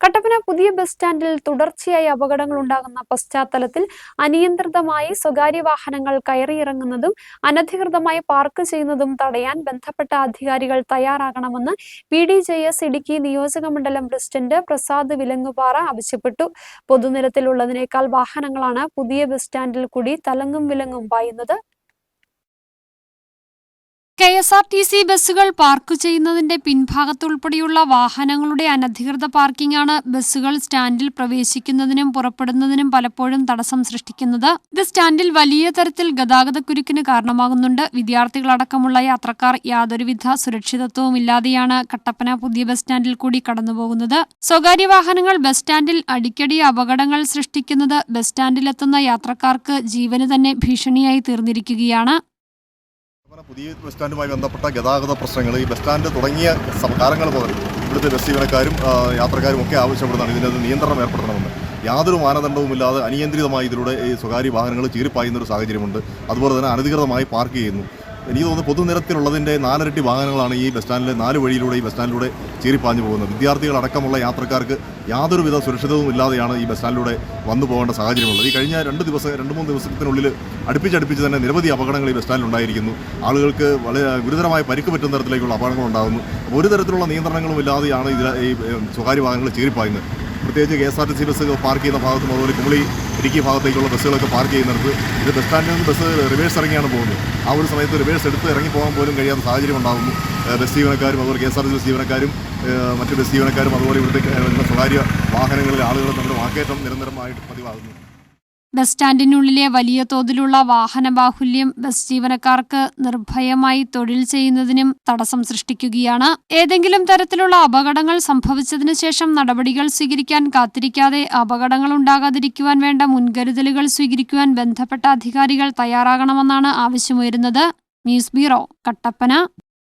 കട്ടപ്പന പുതിയ ബസ് സ്റ്റാൻഡിൽ തുടർച്ചയായി അപകടങ്ങൾ ഉണ്ടാകുന്ന പശ്ചാത്തലത്തിൽ അനിയന്ത്രിതമായി സ്വകാര്യ വാഹനങ്ങൾ കയറിയിറങ്ങുന്നതും അനധികൃതമായി പാർക്ക് ചെയ്യുന്നതും തടയാൻ ബന്ധപ്പെട്ട അധികാരികൾ തയ്യാറാകണമെന്ന് P D J S Idukki നിയോജകമണ്ഡലം പ്രസിഡന്റ് പ്രസാദ് വിലങ്ങുപാറ ആവശ്യപ്പെട്ടു. പൊതുനിരത്തിലുള്ളതിനേക്കാൾ വാഹനങ്ങളാണ് പുതിയ ബസ് സ്റ്റാൻഡിൽ കൂടി തലങ്ങും വിലങ്ങും പായുന്നത്. K S R T C ബസ്സുകൾ പാർക്ക് ചെയ്യുന്നതിന്റെ പിൻഭാഗത്തുൾപ്പെടെയുള്ള വാഹനങ്ങളുടെ അനധികൃത പാർക്കിംഗാണ് ബസ്സുകൾ സ്റ്റാൻഡിൽ പ്രവേശിക്കുന്നതിനും പുറപ്പെടുന്നതിനും പലപ്പോഴും തടസ്സം സൃഷ്ടിക്കുന്നത്. ഇത് സ്റ്റാൻഡിൽ വലിയ തരത്തിൽ ഗതാഗതക്കുരുക്കിന് കാരണമാകുന്നുണ്ട്. വിദ്യാർത്ഥികളടക്കമുള്ള യാത്രക്കാർ യാതൊരുവിധ സുരക്ഷിതത്വവും ഇല്ലാതെയാണ് കട്ടപ്പന പുതിയ ബസ് സ്റ്റാൻഡിൽ കൂടി കടന്നുപോകുന്നത്. സ്വകാര്യ വാഹനങ്ങൾ ബസ് സ്റ്റാൻഡിൽ അടിക്കടി അപകടങ്ങൾ സൃഷ്ടിക്കുന്നത് ബസ് സ്റ്റാൻഡിലെത്തുന്ന യാത്രക്കാർക്ക് ജീവന് തന്നെ ഭീഷണിയായി തീർന്നിരിക്കുകയാണ്. പുതിയ ബസ് സ്റ്റാൻഡുമായി ബന്ധപ്പെട്ട ഗതാഗത പ്രശ്നങ്ങൾ ഈ ബസ് സ്റ്റാൻഡ് തുടങ്ങിയ കാലങ്ങൾ മുതൽ ഇവിടുത്തെ ബസ് ജീവനക്കാരും യാത്രക്കാരും ഒക്കെ ആവശ്യപ്പെടുന്നതാണ്. ഇതിനകത്ത് നിയന്ത്രണം ഏർപ്പെടുത്തണമെന്ന്. യാതൊരു മാനദണ്ഡവുമില്ലാതെ അനിയന്ത്രിതമായി ഇതിലൂടെ ഈ സ്വകാര്യ വാഹനങ്ങൾ ചീറിപ്പായുന്ന ഒരു സാഹചര്യമുണ്ട്. അതുപോലെ തന്നെ അനധികൃതമായി പാർക്ക് ചെയ്യുന്നു. എനിക്ക് തോന്നുന്നു പൊതുനിരത്തിലുള്ളതിന്റെ നാലരട്ടി വാഹനങ്ങളാണ് ഈ ബസ് സ്റ്റാൻഡിലെ നാല് വഴിയിലൂടെ ഈ ബസ് സ്റ്റാൻഡിലൂടെ ചീറിപ്പാഞ്ഞു പോകുന്നത്. വിദ്യാർത്ഥികളടക്കമുള്ള യാത്രക്കാർക്ക് യാതൊരുവിധ സുരക്ഷിതവും ഇല്ലാതെയാണ് ഈ ബസ് സ്റ്റാൻഡിലൂടെ വന്നു പോകേണ്ട സാഹചര്യമുള്ളത്. ഈ കഴിഞ്ഞ രണ്ട് ദിവസം രണ്ട് മൂന്ന് ദിവസത്തിനുള്ളിൽ അടുപ്പിച്ചടുപ്പിച്ച് തന്നെ നിരവധി അപകടങ്ങൾ ഈ ബസ് സ്റ്റാൻഡിൽ ഉണ്ടായിരിക്കുന്നു. ആളുകൾക്ക് വളരെ ഗുരുതരമായ പരിക്ക് പറ്റുന്ന തരത്തിലേക്കുള്ള അപകടങ്ങൾ ഉണ്ടാകുന്നു ഒരു തരത്തിലുള്ള നിയന്ത്രണങ്ങളും ഇല്ലാതെയാണ് ഇതിൽ ഈ സ്വകാര്യ വാഹനങ്ങൾ ചീറിപ്പായുന്നത് പ്രത്യേകിച്ച് K S R T C ബസ്സുകൾ പാർക്ക് ചെയ്യുന്ന ഭാഗത്തും അതുപോലെ കുമളി ഇടുക്കി ഭാഗത്തേക്കുള്ള ബസ്സുകളൊക്കെ പാർക്ക് ചെയ്യുന്നിടത്ത് ഇത് ബസ് സ്റ്റാൻഡിൽ നിന്ന് ബസ് റിവേഴ്സ് ഇറങ്ങിയാണ് പോകുന്നത്. ആ ഒരു സമയത്ത് റിവേഴ്സ് എടുത്ത് ഇറങ്ങി പോകാൻ പോലും കഴിയാത്ത സാഹചര്യം ഉണ്ടാകുന്നു. ബസ് ജീവനക്കാരും അതുപോലെ K S R T C ജീവനക്കാരും മറ്റ് ബസ് ജീവനക്കാരും അതുപോലെ ഇവിടുത്തെ സ്വകാര്യ വാഹനങ്ങളിൽ ആളുകൾ തമ്മിൽ വാക്കേറ്റം നിരന്തരമായിട്ട് പതിവാകുന്നു. ബസ് സ്റ്റാൻഡിനുള്ളിലെ വലിയ തോതിലുള്ള വാഹന ബാഹുല്യം ബസ് ജീവനക്കാർക്ക് നിർഭയമായി തൊഴിൽ ചെയ്യുന്നതിനും തടസ്സം സൃഷ്ടിക്കുകയാണ്. ഏതെങ്കിലും തരത്തിലുള്ള അപകടങ്ങൾ സംഭവിച്ചതിനു ശേഷം നടപടികൾ സ്വീകരിക്കാൻ കാത്തിരിക്കാതെ അപകടങ്ങൾ ഉണ്ടാകാതിരിക്കുവാൻ വേണ്ട മുൻകരുതലുകൾ സ്വീകരിക്കുവാൻ ബന്ധപ്പെട്ട അധികാരികൾ തയ്യാറാകണമെന്നാണ് ആവശ്യമുയരുന്നത്. News bureau Kattappana.